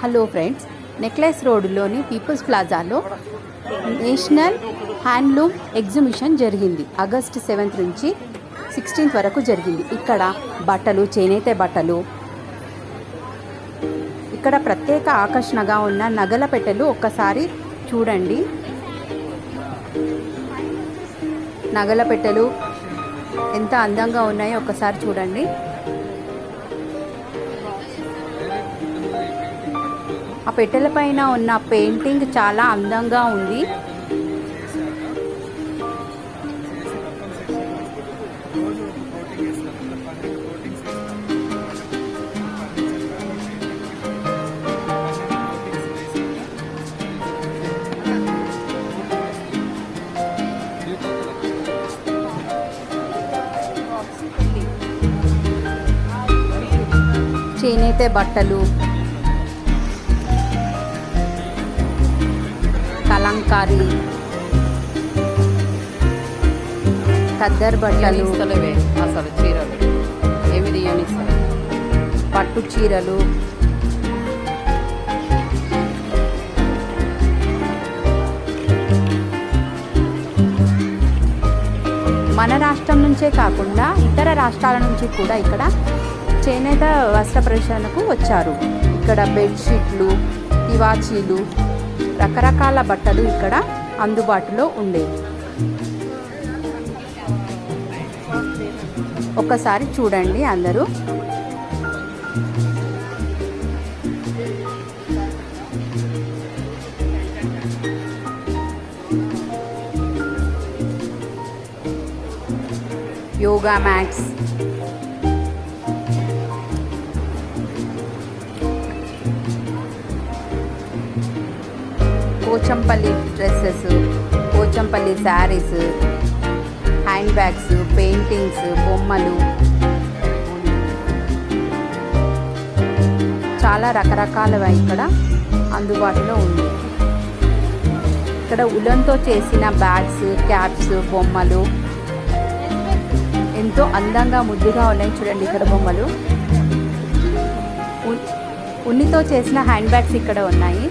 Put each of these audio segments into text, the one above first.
Hello friends Necklace రోడ్లోని People's ప్లాజాలో national handloom exhibition జరిగింది. ఆగస్ట్ సెవెంత్ నుంచి సిక్స్టీన్త్ వరకు జరిగింది. ఇక్కడ బట్టలు చేనేత బట్టలు ఇక్కడ ప్రత్యేక ఆకర్షణగా ఉన్న నగల పెట్టెలు ఒక్కసారి చూడండి. నగల పెట్టెలు ఎంత అందంగా ఉన్నాయో ఒక్కసారి చూడండి. ఆ పెట్టెల పైన ఉన్న పెయింటింగ్ చాలా అందంగా ఉంది. చేనేత బట్టలు కలంకారీ ఖద్దర్ బట్టలు అసలు చీరలు? ఏమి పట్టు చీరలు మన రాష్ట్రం నుంచే కాకుండా ఇతర రాష్ట్రాల నుంచి కూడా ఇక్కడ చేనేత వస్త్ర ప్రదర్శనకు వచ్చారు. ఇక్కడ బెడ్షీట్లు తివాచీలు రకరకాల బట్టలు ఇక్కడ అందుబాటులో ఉండేవి. ఒకసారి చూడండి అందరూ. Yoga mats Pochampally dresses Pochampally saris hand bags paintings బొమ్మలు. చాలా రకరకాలవి ఇక్కడ అందుబాటులో ఉంది. ఇక్కడ ఉలన్తో చేసిన బ్యాగ్స్ క్యాప్స్ బొమ్మలు. ఎంతో అందంగా ముద్దుగా ఉన్నాయి చూడండి ఇక్కడ బొమ్మలు. ఉన్నితో చేసిన హ్యాండ్ బ్యాగ్స్ ఇక్కడ ఉన్నాయి.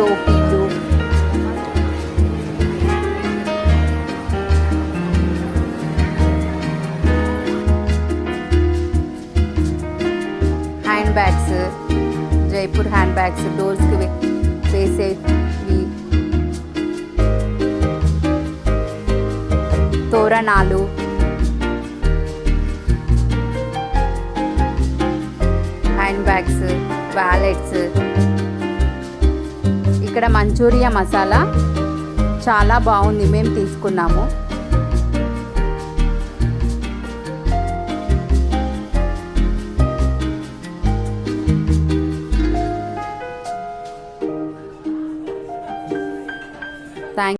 టోపీలు hand bags Jaipur hand bags డోర్స్కి వేసేవి తోరణాలు. హ్యాండ్ బ్యాగ్స్ వ్యాలెట్స్ ఇక్కడ మంచూరియా మసాలా చాలా బాగుంది. మేము తీసుకున్నాము.